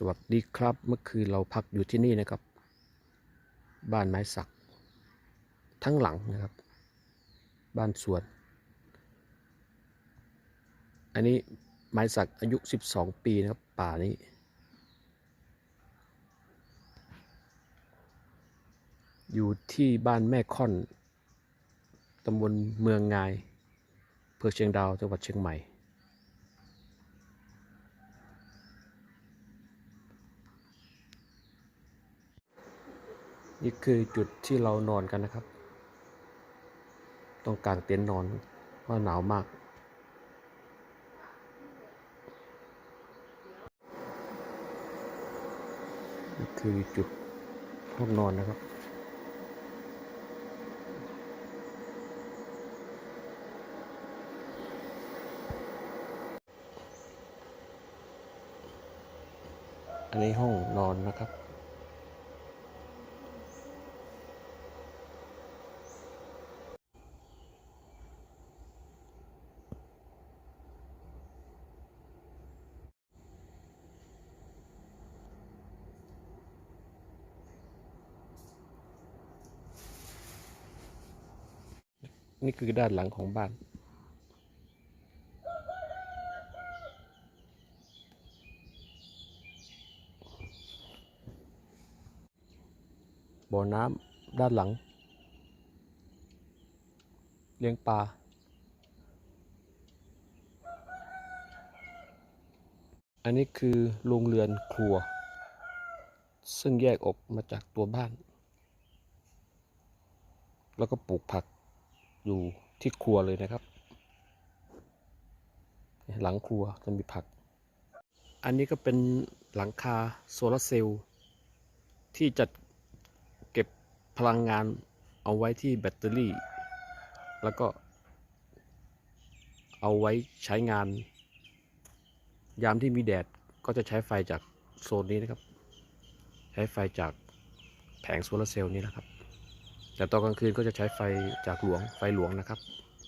สวัสดีครับ เมื่อคืนเราพักอยู่ที่นี่นะครับ บ้านไม้สัก ทั้งหลังนะครับ บ้านสวน อันนี้ไม้สักอายุ 12 ปีนะครับ ป่านี้ อยู่ที่บ้านแม่ค่อนตำบลเมืองงายอำเภอเชียงดาวจังหวัดเชียงใหม่ นี่คือจุดที่เรานอนกันนะครับต้องกลางเต็นท์นอนเพราะหนาวมาก นี่คือจุดห้องนอนนะครับอันนี้ห้องนอนนะครับ นี่คือด้านหลังของบ้าน บ่อน้ำด้านหลัง เลี้ยงปลาอันนี้คือโรงเรือนครัว ซึ่งแยกออกมาจากตัวบ้าน แล้วก็ปลูกผัก อยู่ที่ครัวเลยนะครับ หลังครัวจะมีผัก อันนี้ก็เป็นหลังคาโซลาร์เซลล์ที่จะเก็บพลังงานเอาไว้ที่แบตเตอรี่ แล้วก็เอาไว้ใช้งาน ยามที่มีแดดก็จะใช้ไฟจากโซนนี้นะครับ ใช้ไฟจากแผงโซลาร์เซลล์นี้นะครับ แต่ตอนกลางคืนก็จะใช้ไฟจากหลวงไฟหลวงนะครับ